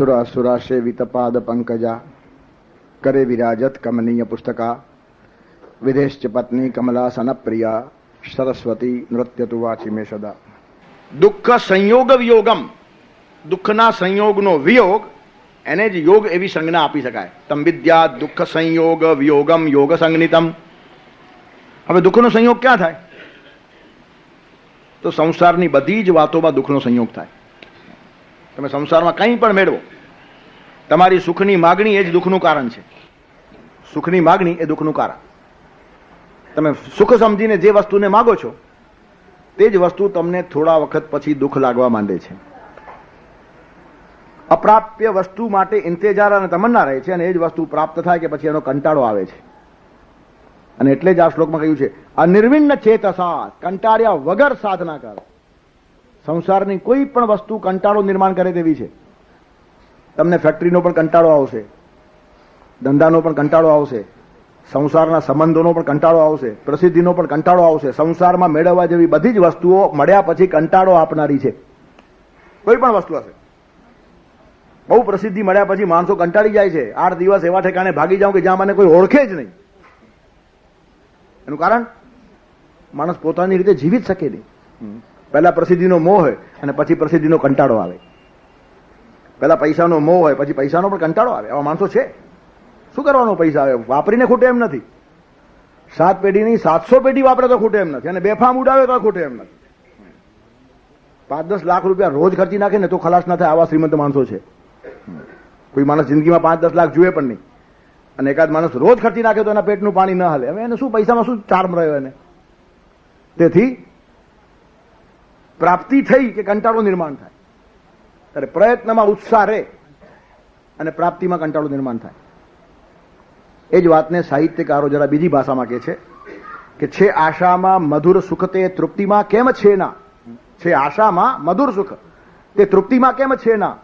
અસુર અસુરા સેવિત પાદ પંકજા કરે વિરાજત કમનીય પુસ્તકા વિદેશ્ચ પત્ની કમલાસન પ્રિયા સરસ્વતી નૃત્ય તુ વાચી મે સદા દુઃખ સંયોગ વિયોગમ દુઃખના સંયોગનો વિયોગ એને જ યોગ એવી સંજ્ઞા આપી શકાય તમ વિદ્યા દુઃખ સંયોગ વિયોગમ યોગ સંજ્ઞિતમ હવે દુઃખનો સંયોગ ક્યાં થાય તો સંસારની બધી જ વાતોમાં દુઃખનો સંયોગ થાય તમે સંસારમાં કંઈ પણ મેળવો તમારી સુખની માગણી એ જ દુઃખનું કારણ છે. સુખની માગણી એ દુઃખનું કારણ. તમે સુખ સમજીને જે વસ્તુને માગો છો, તે જ વસ્તુ તમને થોડા વખત પછી દુઃખ લાગવા માંડે છે. અપ્રાપ્ય વસ્તુ માટે ઇંતેજાર અને તમન્ના રહે છે અને એ જ વસ્તુ પ્રાપ્ત થાય કે પછી એનો કંટાળો આવે છે. અને એટલે જ આ શ્લોકમાં કહ્યું છે અનિર્વિન્ન ચેતસા કંટાળ્યા વગર સાધના કર. સંસારની કોઈ પણ વસ્તુ કંટાળો નિર્માણ કરે તેવી છે. તમને ફેક્ટરીનો પણ કંટાળો આવશે. ધંધાનો પણ કંટાળો આવશે. સંસારના સંબંધોનો પણ કંટાળો આવશે. પ્રસિદ્ધિનો પણ કંટાળો આવશે. સંસારમાં મેળવવા જેવી બધી જ વસ્તુઓ મળ્યા પછી કંટાળો આપનારી છે. કોઈ પણ વસ્તુ હશે. બહુ પ્રસિદ્ધિ મળ્યા પછી માણસો કંટાળી જાય છે. આઠ દિવસ એવા ઠેકાણે ભાગી જાઉં કે જ્યાં મને કોઈ ઓળખે જ નહીં. એનું કારણ? માણસ પોતાની રીતે જીવી જ શકે નહીં. પહેલા પ્રસિદ્ધિનો મોહ અને પછી પ્રસિદ્ધિનો કંટાળો આવે. પહેલા પૈસાનો મોહ હોય, પછી પૈસાનો પણ કંટાળો આવે. એવા માણસો છે. શું કરવાનો પૈસા આવે? વાપરીને ખૂટે એમ નથી. સાત પેઢીની સાતસો પેઢી વાપરે તો ખૂટે એમ નથી. અને બેફામ ઉડાવે તો ખૂટે એમ નથી. પાંચ દસ લાખ રૂપિયા રોજ ખર્ચી નાખે ને તો ખલાસ ના થાય આવા શ્રીમંત માણસો છે. કોઈ માણસ જિંદગીમાં પાંચ દસ લાખ જુએ પણ નહીં. અને એકાદ માણસ રોજ ખર્ચી નાખે તો એના પેટનું પાણી ન હાલે. હવે એને શું પૈસામાં શું ચાર્મ રહ્યો એને? તેથી પ્રાપ્તિ થઈ કે કંટાળો નિર્માણ થાય. ત્યારે પ્રયત્નમાં ઉત્સાહ રહે અને પ્રાપ્તિમાં કંટાળો નિર્માણ થાય. એ જ વાતને સાહિત્યકારો જરા બીજી ભાષામાં કહે છે કે છે આશામાં મધુર સુખ તે તૃપ્તિમાં કેમ છે ના? છે આશામાં મધુર સુખ તે તૃપ્તિમાં કેમ છે ના?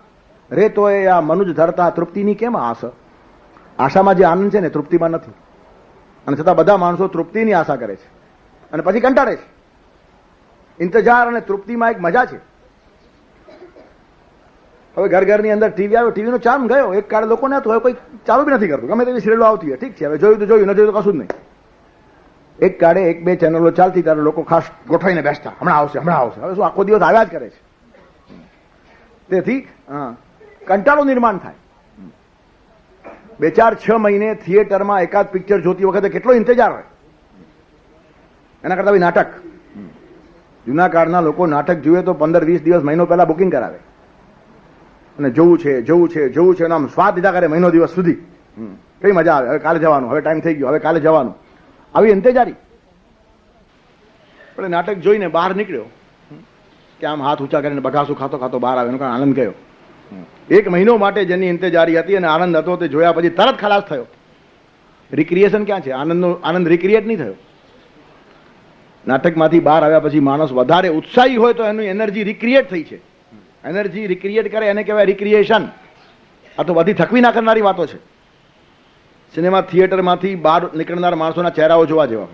રે તો એ આ મનુજ ધરતા તૃપ્તિની કેમ આશ આશામાં જે આનંદ છે ને તૃપ્તિમાં નથી. અને છતાં બધા માણસો તૃપ્તિની આશા કરે છે. અને પછી કંટાળે છે. ઇંતજાર અને તૃપ્તિમાં એક મજા છે. હવે ઘર ઘરની અંદર ટીવી આવ્યો ટીવીનો ચાર્મ ગયો. એક કાળે લોકોને હતો, હવે કોઈ ચાલુ બી નથી કરતું. ગમે તેવી સિરિયલો આવતી હોય, ઠીક છે. હવે જોયું તો જોયું નથી તો કશું જ નહીં. એક કાળે એક બે ચેનલો ચાલતી, ત્યારે લોકો ખાસ ગોઠવાઈને બેસતા. હમણાં આવશે હમણાં આવશે. હવે શું આખો દિવસ આવ્યા જ કરે છે? તેથી, હા, કંટાળો નિર્માણ થાય. બે ચાર છ મહિને થિયેટરમાં એકાદ પિક્ચર જોતી વખતે કેટલો ઇંતજાર હોય. એના કરતા નાટક. જૂના કાળના લોકો નાટક જુએ તો પંદર વીસ દિવસ મહિનો પહેલા બુકિંગ કરાવે. અને જવું છે જવું છે જવું છે આમ સ્વાદ લીધા કરે મહિનો દિવસ સુધી. કઈ મજા આવે? હવે કાલે જવાનું. હવે ટાઈમ થઈ ગયો. હવે કાલે જવાનું. આવી ઇંતજારી પણ નાટક જોઈને બહાર નીકળ્યો. કે આમ હાથ ઊંચા કરીને બઘાસું ખાતો ખાતો બહાર આવે એનો કારણ આનંદ ગયો. એક મહિનો માટે જેની ઇંતજારી હતી અને આનંદ હતો તે જોયા પછી તરત ખલાસ થયો. રિક્રિએશન ક્યાં છે? આનંદનો, આનંદ રિક્રિએટ નહીં થયો. નાટકમાંથી બહાર આવ્યા પછી માણસ વધારે ઉત્સાહી હોય તો એની એનર્જી રિક્રિએટ થઈ છે. એનર્જી રિક્રિએટ કરે, એને કહેવાય રિક્રિએશન આ તો બધી થકવી ના કરનારી વાતો છે. સિનેમા થિયેટરમાંથી બહાર નીકળનાર માણસોના ચહેરાઓ જોવા જેવા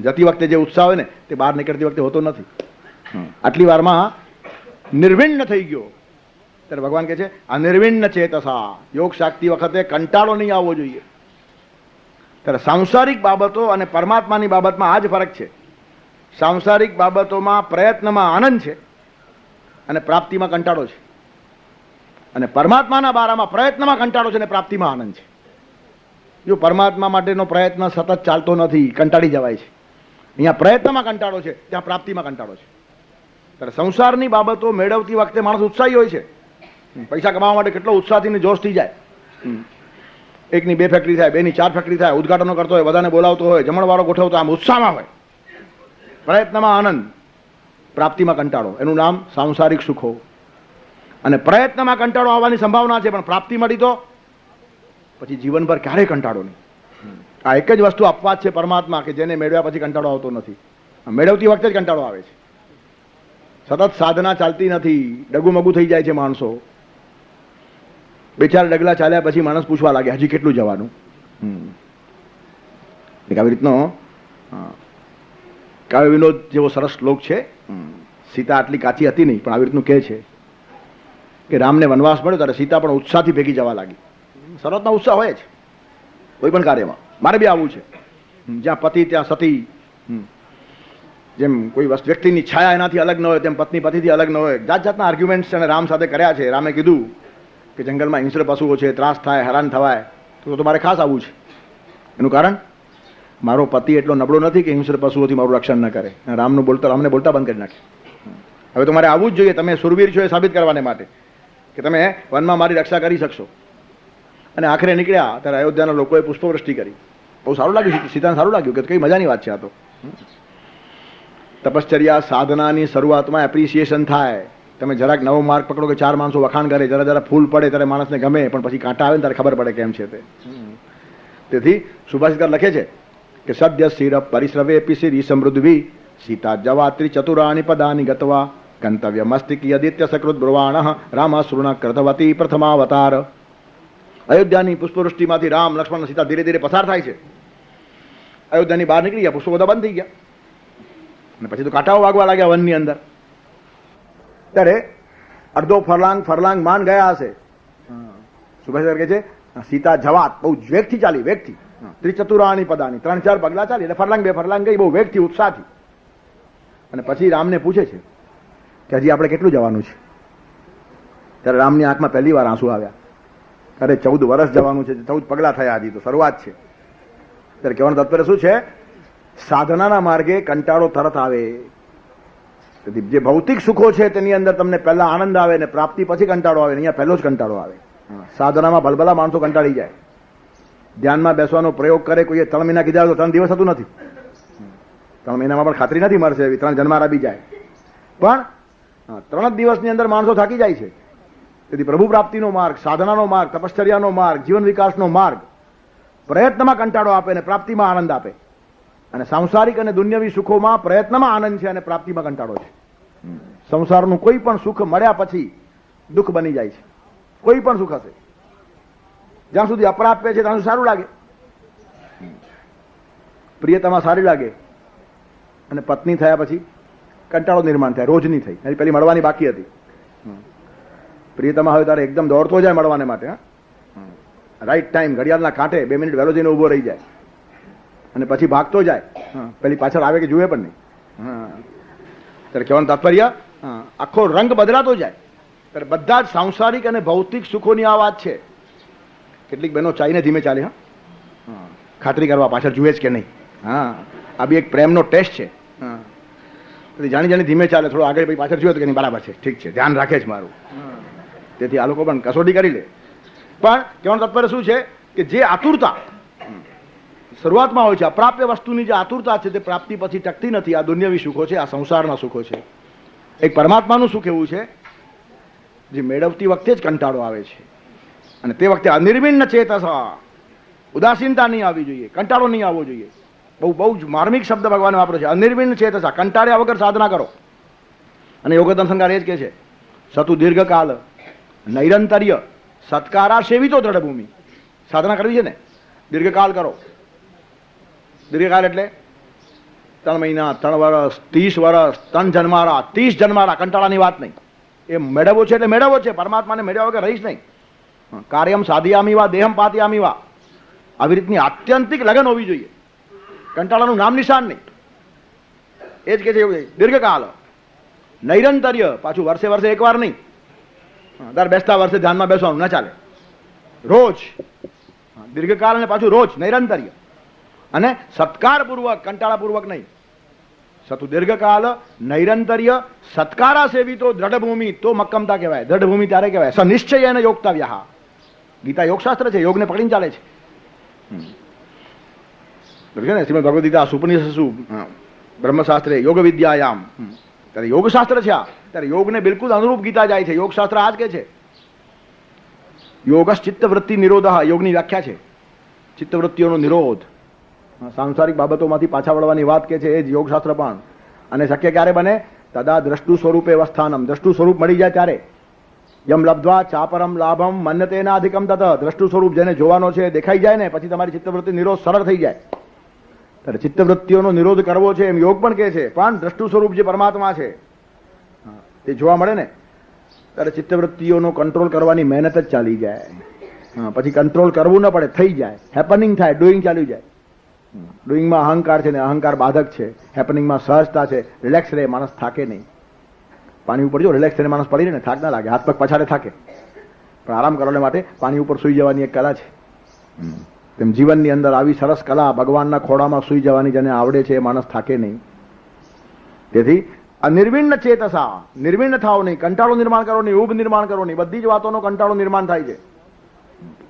જતી વખતે જે ઉત્સાહ હોય ને, તે બહાર નીકળતી વખતે હોતો નથી. આટલી વારમાં નિર્વિણ્ણ થઈ ગયો. ત્યારે ભગવાન કહે છે, આ નિર્વિણ્ણ ચેતસા. યોગ શાક્તિ વખતે કંટાળો નહીં આવવો જોઈએ. ત્યારે સાંસારિક બાબતો અને પરમાત્માની બાબતમાં આ જ ફરક છે. સાંસારિક બાબતોમાં પ્રયત્નમાં આનંદ છે. અને પ્રાપ્તિમાં કંટાળો છે. અને પરમાત્માના બારામાં પ્રયત્નમાં કંટાળો છે અને પ્રાપ્તિમાં આનંદ છે. જો પરમાત્મા માટેનો પ્રયત્ન સતત ચાલતો નથી, કંટાળી જવાય છે. અહીંયા પ્રયત્નમાં કંટાળો છે, ત્યાં પ્રાપ્તિમાં કંટાળો છે. ત્યારે સંસારની બાબતો મેળવતી વખતે માણસ ઉત્સાહી હોય છે. પૈસા કમાવા માટે કેટલો ઉત્સાહથી જોશથી જાય. એકની બે ફેક્ટરી થાય, બેની ચાર ફેક્ટરી થાય, ઉદઘાટનો કરતો હોય, બધાને બોલાવતો હોય જમણવાળો ગોઠવતો આમ ઉત્સાહમાં હોય. પ્રયત્નમાં આનંદ. પ્રાપ્તિમાં કંટાળો. એનું નામ સાંસારિક સુખો. અને પ્રયત્નમાં કંટાળો આવવાની સંભાવના છે, પણ પ્રાપ્તિ મળી તો પછી જીવનભર ક્યારેય કંટાળો નહીં. આ એક જ વસ્તુ અપવાદ છે પરમાત્મા કે જેને મેળવ્યા પછી કંટાળો આવતો નથી. મેળવતી વખતે જ કંટાળો આવે છે. સતત સાધના ચાલતી નથી. ડગુમગુ થઈ જાય છે માણસો. બે ચાર ડગલા ચાલ્યા પછી માણસ પૂછવા લાગે, હજી કેટલું જવાનું? આવી રીતનો કાવ્ય વિનોદ જેવો સરસ શ્લોક છે. સીતા આટલી કાચી હતી નહીં પણ આવી રીતનું કહે છે કે રામને વનવાસ મળ્યો ત્યારે સીતા પણ ઉત્સાહથી ભેગી જવા લાગી. શરતનો ઉત્સાહ હોય જ. કોઈ પણ કાર્યમાં. મારે બી આવવું છે. જ્યાં પતિ ત્યાં સતી. જેમ કોઈ વસ્તુ વ્યક્તિની છાયા એનાથી અલગ ન હોય તેમ પત્ની પતિથી અલગ ન હોય. જાત જાતના આર્ગ્યુમેન્ટ્સ એને રામ સાથે કર્યા છે. રામે કીધું કે જંગલમાં હિંસ્ર પશુઓ છે ત્રાસ થાય હેરાન થવાય. તો તો મારે ખાસ આવવું છે. એનું કારણ? મારો પતિ એટલો નબળો નથી કે હિંસ્ર પશુઓથી મારું રક્ષણ ન કરે. રામનું બોલતા રામને બોલતા બંધ કરી નાખે. હવે તો મારે આવવું જ જોઈએ. તમે સુરવીર છો એ સાબિત કરવાને માટે કે તમે વનમાં મારી રક્ષા કરી શકશો. અને આખરે નીકળ્યા ત્યારે અયોધ્યાના લોકોએ પુષ્પવૃષ્ટિ કરી. બહુ સારું લાગ્યું સીતાને સારું લાગ્યું કે કઈ મજાની વાત છે આ તો. તપશ્ચર્યા સાધનાની શરૂઆતમાં એપ્રિસિએશન થાય. તમે જરાક નવો માર્ગ પકડો કે ચાર માણસો વખાણ કરે જરા જરા ફૂલ પડે ત્યારે માણસને ગમે પણ પછી કાંટા આવે ને ત્યારે ખબર પડે કેમ છે તે. તેથી સુભાષિતકાર લખે છે કે સદ્ય શિર પરિશ્રવે શિરી સમૃદ્ધિ સીતા જવાત્રી ત્રિચતુરાણી પદાની ગતવા ગંતવ્ય મસ્તિકી આદિત્ય સકૃત બ્રુવાણ રામ શૃણ કૃતવતી પ્રથમાવતાર અયોધ્યાની પુષ્પવૃષ્ટિમાંથી રામ લક્ષ્મણ સીતા ધીરે ધીરે પસાર થાય છે અયોધ્યાની બહાર નીકળી ગયા પુષ્પો બધા બંધ થઈ ગયા અને પછી તો કાંટાઓ વાગવા લાગ્યા વનની અંદર। ત્યારે અડધો ફરલાંગ ફરલાંગ માન ગયા હશે। સુભાષ કહે છે સીતા જવાત બહુ વેગથી ચાલી વેગથી. ત્રિચતુરાની પદાની. ત્રણ ચાર પગલા ચાલી એટલે ફરલાંગ, બે ફરલાંગ ગઈ, બહુ વેગથી, ઉત્સાહથી. અને પછી રામને પૂછે છે કે હજી આપણે કેટલું જવાનું છે? ત્યારે રામની આંખમાં પહેલી વાર આંસુ આવ્યા. અરે, ચૌદ વર્ષ જવાનું છે, ચૌદ પગલા થયા હજી તો, શરૂઆત છે. ત્યારે કહેવાનું તાત્પર્ય શું છે? સાધનાના માર્ગે કંટાળો તરત આવે. તેથી જે ભૌતિક સુખો છે તેની અંદર તમને પહેલા આનંદ આવે ને પ્રાપ્તિ પછી કંટાળો આવે અહીંયા પહેલો જ કંટાળો આવે. સાધનામાં ભલભલા માણસો કંટાળી જાય. ધ્યાનમાં બેસવાનો પ્રયોગ કરે કોઈએ ત્રણ મહિના કીધા તો ત્રણ દિવસ હતું નથી. ત્રણ મહિનામાં પણ ખાતરી નથી મળશે એવી ત્રણ જન્મારા બી જાય. પણ ત્રણ જ દિવસની અંદર માણસો થાકી જાય છે. તેથી પ્રભુ પ્રાપ્તિનો માર્ગ સાધનાનો માર્ગ તપશ્ચર્યાનો માર્ગ જીવન વિકાસનો માર્ગ પ્રયત્નમાં કંટાળો આપે અને પ્રાપ્તિમાં આનંદ આપે. અને સાંસારિક અને દુન્યવી સુખોમાં પ્રયત્નમાં આનંદ છે અને પ્રાપ્તિમાં કંટાળો છે. સંસારનું કોઈ પણ સુખ મળ્યા પછી દુઃખ બની જાય છે. કોઈ પણ સુખ હશે. જ્યાં સુધી અપ્રાપ્ય છે ત્યાં સુધી સારું લાગે. પ્રિયતામાં સારી લાગે. અને પત્ની થયા પછી કંટાળો નિર્માણ થાય રોજની થઈ. એની પેલી મળવાની બાકી હતી. પ્રિયતમા હવે ત્યારે એકદમ દોડતો જાય મળવાને માટે હા? રાઈટ ટાઈમ ઘડિયાળના કાંઠે બે મિનિટ વહેલો જઈને ઊભો રહી જાય. અને પછી ભાગતો જાય. પેલી પાછળ આવે કે જુએ પણ નહીં. ત્યારે કહેવાનું તાત્પર્ય આખો રંગ બદલાતો જાય. ત્યારે બધા જ સાંસારિક અને ભૌતિક સુખોની આ વાત છે. કેટલીક બહેનો ચાઈને ધીમે ચાલે, હા. ખાતરી કરવા પાછળ જુએ જ કે નહીં. હા. આ બી એક પ્રેમનો ટેસ્ટ છે. હા. જાણી જાણી ધીમે ચાલે, થોડો આગળ પછી પાછળ જોયો તો કે નહીં, બરાબર છે, ઠીક છે, ધ્યાન રાખે છે મારું. તેથી આ લોકો પણ કસોટી કરી લે. પણ કહેવાનું તાત્પર્ય શું છે કે જે આતુરતા, શરૂઆતમાં હોય છે, અપ્રાપ્ય વસ્તુની જે આતુરતા છે તે પ્રાપ્તિ પછી ટકતી નથી, આ દુનિયાવી સુખો છે, આ સંસારના સુખો છે. એક પરમાત્માનું સુખ એવું છે, જે મેળવતી વખતે જ કંટાળો આવે છે. અને તે વખતે અનિર્વિણ ચેતસ. ઉદાસીનતા નહીં આવવી જોઈએ, કંટાળો નહીં આવવો જોઈએ. બહુ બહુ જ માર્મિક શબ્દ ભગવાન વાપરે છે. અનિર્વિણ ચેતસ, કંટાળ્યા વગર સાધના કરો. અને યોગદમ સંકાર એ જ કહે છે, સતુ દીર્ઘકાલ, નૈરંતર્ય, સત્કારા સેવિતો દ્રઢભૂમિ. સાધના કરવી છે ને? દીર્ઘકાલ કરો. દીર્ઘકાલ એટલે ત્રણ મહિના, ત્રણ વર્ષ ત્રીસ વર્ષ ત્રણ જન્મારા, ત્રીસ જન્મારા, કંટાળાની વાત નહીં. એ મેળવવો છે એટલે મેળવવો છે. પરમાત્માને મેળવ્યા વગર રહીશ નહીં. કાર્યમ સાધિયામી વા દેહમ પાતિયામી વા. આવી રીતની આત્યંતિક લગન હોવી જોઈએ. કંટાળાનું નામ નિશાન નહીં. એ જ કે છે છે, નૈરંતર્ય. પાછું વર્ષે વર્ષે એકવાર નહીં. દર બેસતા વર્ષે ધ્યાનમાં બેસવાનું ના ચાલે. રોજ. દીર્ઘકાલ અને પાછું રોજ નૈરંતર્ય. અને સત્કારપૂર્વક કંટાળાપૂર્વક નહીં. સતુ દીર્ઘકાલ નૈરંતર્ય સત્કારા સેવી તો દ્રઢભૂમિ તો મક્કમતા કહેવાય. દ્રઢભૂમિ ત્યારે કહેવાય. સનિશ્ચય અને યોગતાવ્યા ગીતા યોગશાસ્ત્ર છે, યોગને પકડીને ચાલે છે. બરાબર ને, શ્રીમદ ભગવદ ગીતા સુપનિષુ બ્રહ્મશાસ્ત્રે, યોગ વિદ્યાયામ. ત્યારે યોગશાસ્ત્ર છે આ. ત્યારે યોગને બિલકુલ અનુરૂપ ગીતા જાય છે. યોગશાસ્ત્ર આ જ કે છે. યોગસ ચિત્તવૃત્તિ નિરોધ, યોગની વ્યાખ્યા છે. ચિત્તવૃત્તિઓનો નિરોધ. સાંસારિક બાબતોમાંથી પાછા વળવાની વાત કે છે, એ જ યોગશાસ્ત્ર પણ. અને શક્ય ક્યારે બને? તદા દ્રષ્ટુ સ્વરૂપે અવસ્થાનમ. દ્રષ્ટુ સ્વરૂપ મળી જાય ત્યારે. યમ લબ્ધવા ચાપરમ લાભમ મન્યતેના અધિકમ તત દ્રષ્ટુ સ્વરૂપ જેને જોવાનો છે દેખાઈ જાય ને પછી તમારી ચિત્તવૃત્તિ નિરોધ સરળ થઈ જાય ત્યારે ચિત્તવૃત્તિઓનો નિરોધ કરવો છે એમ યોગ પણ કહે છે પણ દ્રષ્ટુ સ્વરૂપ જે પરમાત્મા છે તે જોવા મળે ને ત્યારે ચિત્તવૃત્તિઓનો કંટ્રોલ કરવાની મહેનત જ ચાલી જાય પછી કંટ્રોલ કરવું ન પડે થઈ જાય હેપનિંગ થાય ડુઈંગ ચાલી જાય ડુઈંગમાં અહંકાર છે ને અહંકાર બાધક છે હેપનિંગમાં સહજતા છે રિલેક્સ રહે માણસ થાકે નહીં પાણી ઉપર જો રિલેક્સ થઈને માણસ પડી રહે ને થાક ના લાગે હાથ પગ પછાડે થાકે. પણ આરામ કરવા માટે પાણી ઉપર સૂઈ જવાની એક કલા છે. તેમ જીવનની અંદર આવી સરસ કલા ભગવાનના ખોડામાં સૂઈ જવાની જેને આવડે છે એ માણસ થાકે નહીં. તેથી આ નિર્વિણ્ણ ચેતસા નિર્વિણ થાવ નહીં કંટાળો નિર્માણ કરો નહીં ઉભ નિર્માણ કરો નહીં. બધી જ વાતોનો કંટાળો નિર્માણ થાય છે.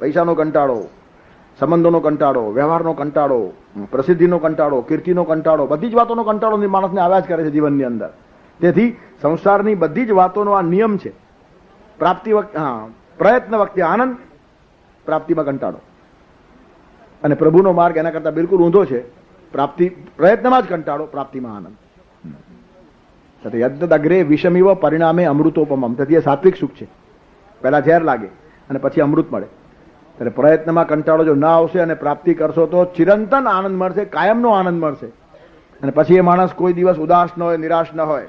પૈસાનો કંટાળો સંબંધોનો કંટાળો વ્યવહારનો કંટાળો પ્રસિદ્ધિનો કંટાળો કીર્તિનો કંટાળો બધી જ વાતોનો કંટાળો માણસને આવ્યા જ કરે છે જીવનની અંદર. તેથી સંસારની બધી જ વાતોનો આ નિયમ છે. પ્રાપ્તિ વખતે હા, પ્રયત્ન વખતે આનંદ, પ્રાપ્તિમાં કંટાળો. અને પ્રભુનો માર્ગ એના કરતા બિલકુલ ઊંધો છે. પ્રાપ્તિ પ્રયત્નમાં જ કંટાળો, પ્રાપ્તિમાં આનંદ. તથા યદ્દગ્રે વિષમિવ પરિણામે અમૃતોપમમ. તેથી એ સાત્વિક સુખ છે. પહેલા ઝેર લાગે અને પછી અમૃત મળે. ત્યારે પ્રયત્નમાં કંટાળો જો ના આવશે અને પ્રાપ્તિ કરશો તો ચિરંતન આનંદ મળશે, કાયમનો આનંદ મળશે. અને પછી એ માણસ કોઈ દિવસ ઉદાસ ન હોય, નિરાશ ન હોય.